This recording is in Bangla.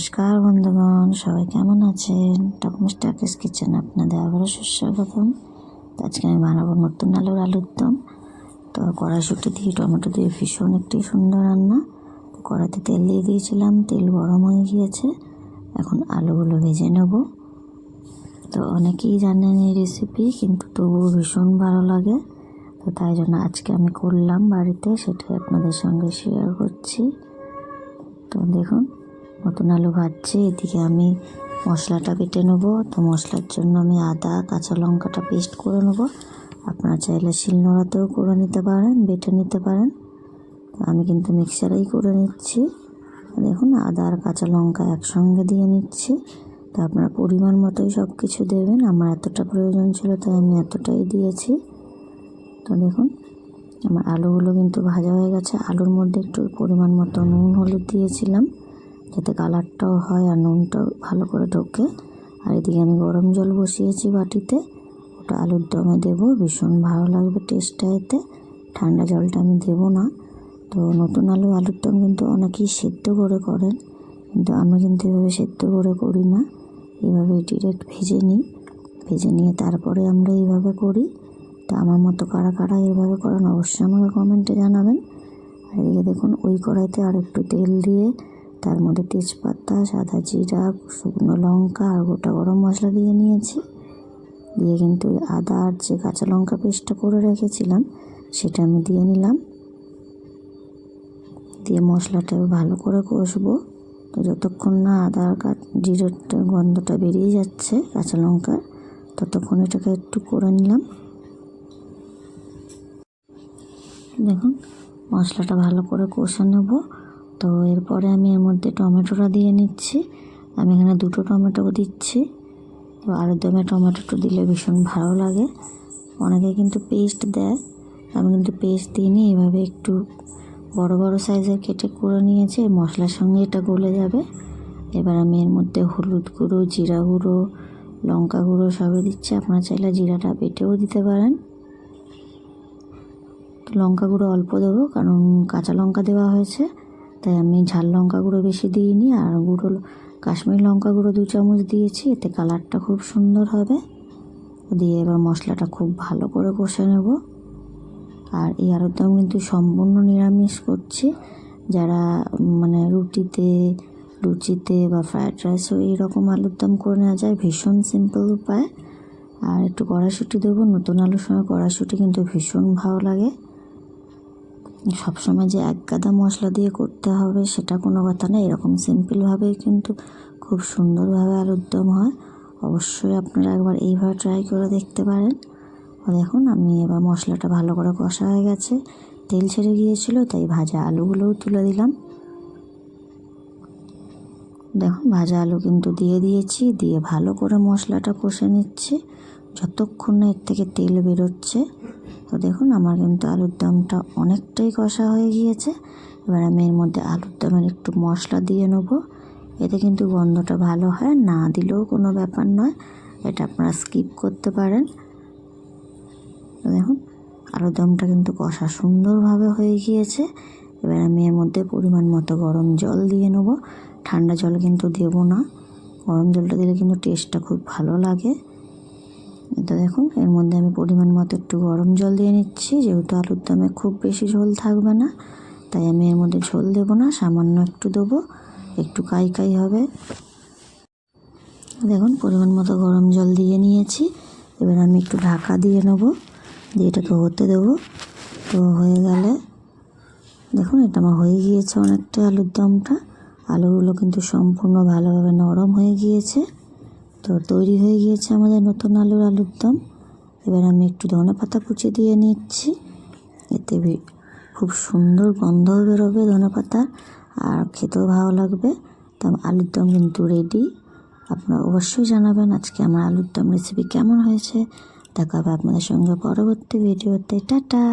নমস্কার বন্ধুগণ, সবাই কেমন আছেন? টকম স্টাকেস কিচেন আপনাদের আবারও সুস্বাগতম। আজকে আমি বানাবো নতুন আলুর আলুর দম। তো কড়াইশুটি দিয়ে, টমেটো দিয়ে ভীষণ একটি সুন্দর রান্না। তো কড়াইতে তেল দিয়ে দিয়েছিলাম, তেল গরম হয়ে গিয়েছে। এখন আলুগুলো ভেজে নেব। তো অনেকেই জানেন এই রেসিপি কিন্তু তবুও ভীষণ ভালো লাগে। তো তাই জন্য আজকে আমি করলাম বাড়িতে, সেটাই আপনাদের সঙ্গে শেয়ার করছি। তো দেখুন নতুন আলু ভাজছি, এদিকে আমি মশলাটা বেটে নেব। তো মশলার জন্য আমি আদা, কাঁচা লঙ্কাটা পেস্ট করে নেব। আপনারা চাইলে শিলনোড়াতেও করে নিতে পারেন, বেটে নিতে পারেন। আমি কিন্তু মিক্সারেই করে নিচ্ছি। দেখুন, আদা আর কাঁচা লঙ্কা একসঙ্গে দিয়ে নিচ্ছি। তো আপনারা পরিমাণ মতোই সব কিছু দেবেন। আমার এতটা প্রয়োজন ছিল, তাই আমি এতটাই দিয়েছি। তো দেখুন, আমার আলুগুলো কিন্তু ভাজা হয়ে গেছে। আলুর মধ্যে একটু পরিমাণ মতো নুন, হলুদ দিয়েছিলাম। যাতে কালারটাও হয় আর নুনটাও ভালো করে ঢোকে। আর এদিকে আমি গরম জল বসিয়েছি বাটিতে। ওটা আলুর দমে দেবো, ভীষণ ভালো লাগবে টেস্টটা এতে। ঠান্ডা জলটা আমি দেবো না। তো নতুন আলু, আলুর দম কিন্তু অনেকেই সেদ্ধ করে করেন, কিন্তু আমি কিন্তু এভাবে সেদ্ধ করে করি না। এভাবে ডিরেক্ট ভেজে নিই। ভেজে নিয়ে তারপরে আমরা এইভাবে করি। তা আমার মতো কারা কারা এভাবে করেন অবশ্যই আমাকে কমেন্টে জানাবেন। আর এদিকে দেখুন, ওই কড়াইতে আর একটু তেল দিয়ে তার মধ্যে তেজপাতা, সাদা জিরা, শুকনো লঙ্কা আর গোটা গরম মশলা দিয়ে নিয়েছি। দিয়ে কিন্তু আদা আর যে কাঁচা লঙ্কা পেস্টটা করে রেখেছিলাম, সেটা আমি দিয়ে নিলাম। দিয়ে মশলাটা ভালো করে কষবো। তো যতক্ষণ না আদা আর জিরের গন্ধটা বেরিয়ে যাচ্ছে কাঁচা লঙ্কার, ততক্ষণ এটাকে একটু করে নিলাম। দেখুন, মশলাটা ভালো করে কষে নেব। তো এরপরে আমি এর মধ্যে টমেটোটা দিয়ে নিচ্ছি। আমি এখানে দুটো টমেটো দিচ্ছি। তো আলুরদমে টমেটোটা দিলে ভীষণ ভালো লাগে। অনেকে কিন্তু পেস্ট দেয়। আমি কিন্তু পেস্ট দিইনি, এভাবে একটু বড় বড় সাইজের কেটে করে নিয়েছি। মশলার সঙ্গে এটা গলে যাবে। এবার আমি এর মধ্যে হলুদ গুঁড়ো, জিরা গুঁড়ো, লঙ্কা গুঁড়ো সবই দিচ্ছি। আপনারা চাইলে জিরাটা বেটেও দিতে পারেন। লঙ্কা গুঁড়ো অল্প দেবো, কারণ কাঁচা লঙ্কা দেওয়া হয়েছে। তাই আমি ঝাল লঙ্কা গুঁড়ো বেশি দিইনি, আর গুঁড়ো কাশ্মীরি লঙ্কা গুঁড়ো দু চামচ দিয়েছি, এতে কালারটা খুব সুন্দর হবে। দিয়ে এবার মশলাটা খুব ভালো করে কষে নেব। আর এই আলুর দম কিন্তু সম্পূর্ণ নিরামিষ করছি। যারা মানে রুটিতে, লুচিতে বা ফ্রায়েড রাইসও এইরকম আলুর দম করে নেওয়া যায়, ভীষণ সিম্পল উপায়। আর একটু কড়াশুটি দেবো, নতুন আলুর সঙ্গে কড়াশুটি কিন্তু ভীষণ ভালো লাগে। সবসময় যে এক গাদা মশলা দিয়ে করতে হবে সেটা কোনো কথা না, এরকম সিম্পলভাবেই কিন্তু খুব সুন্দরভাবে আলুর দম হয়। অবশ্যই আপনারা একবার এইভাবে ট্রাই করে দেখতে পারেন। দেখুন, আমি এবার মশলাটা ভালো করে কষা হয়ে গেছে। তেল ছেড়ে গিয়েছিল, তাই ভাজা আলুগুলোও তুলে দিলাম। দেখুন, ভাজা আলু কিন্তু দিয়ে দিয়েছি, দিয়ে ভালো করে মশলাটা কষে নিচ্ছি। যতক্ষণ না এর থেকে তেল বেরোচ্ছে তো দেখুন, আমার কিন্তু আলুর দমটা অনেকটাই কষা হয়ে গিয়েছে। এবার আমি এর মধ্যে আলুর দমের একটু মশলা দিয়ে নেব। এতে কিন্তু গন্ধটা ভালো হয়, না দিলেও কোনো ব্যাপার নয়। এটা আপনারা স্কিপ করতে পারেন। দেখুন, আলুর দমটা কিন্তু কষা সুন্দরভাবে হয়ে গিয়েছে। এবার আমি এর মধ্যে পরিমাণ মতো গরম জল দিয়ে নেব। ঠান্ডা জল কিন্তু দেব না। গরম জলটা দিলে কিন্তু টেস্টটা খুব ভালো লাগে। তো দেখুন, এর মধ্যে আমি পরিমাণ মতো একটু গরম জল দিয়ে নিচ্ছি। যেহেতু আলুর দমে খুব বেশি ঝোল থাকবে না, তাই আমি এর মধ্যে ঝোল দেবো না, সামান্য একটু দেবো, একটু কাই কাই হবে। দেখুন, পরিমাণ মতো গরম জল দিয়ে নিয়েছি। এবার আমি একটু ঢাকা দিয়ে নেব, দিয়ে এটাকে হতে দেবো। তো হয়ে গেলে, দেখুন, এটা আমার হয়ে গিয়েছে অনেকটা আলুর দমটা। আলুগুলো কিন্তু সম্পূর্ণ ভালোভাবে নরম হয়ে গিয়েছে। তো তৈরি হয়ে গিয়েছে আমাদের নতুন আলুর আলুর দম। এবার আমি একটু ধনে পাতা কুচি দিয়ে নিচ্ছি। এতে খুব সুন্দর গন্ধও বেরোবে ধনে পাতা আর খেতেও ভালো লাগবে। তো আলুর দম কিন্তু রেডি আপনারা অবশ্যই জানাবেন আজকে আমার আলুর দম রেসিপি কেমন হয়েছে। দেখা হবে আপনাদের সঙ্গে পরবর্তী ভিডিওতে টাটা!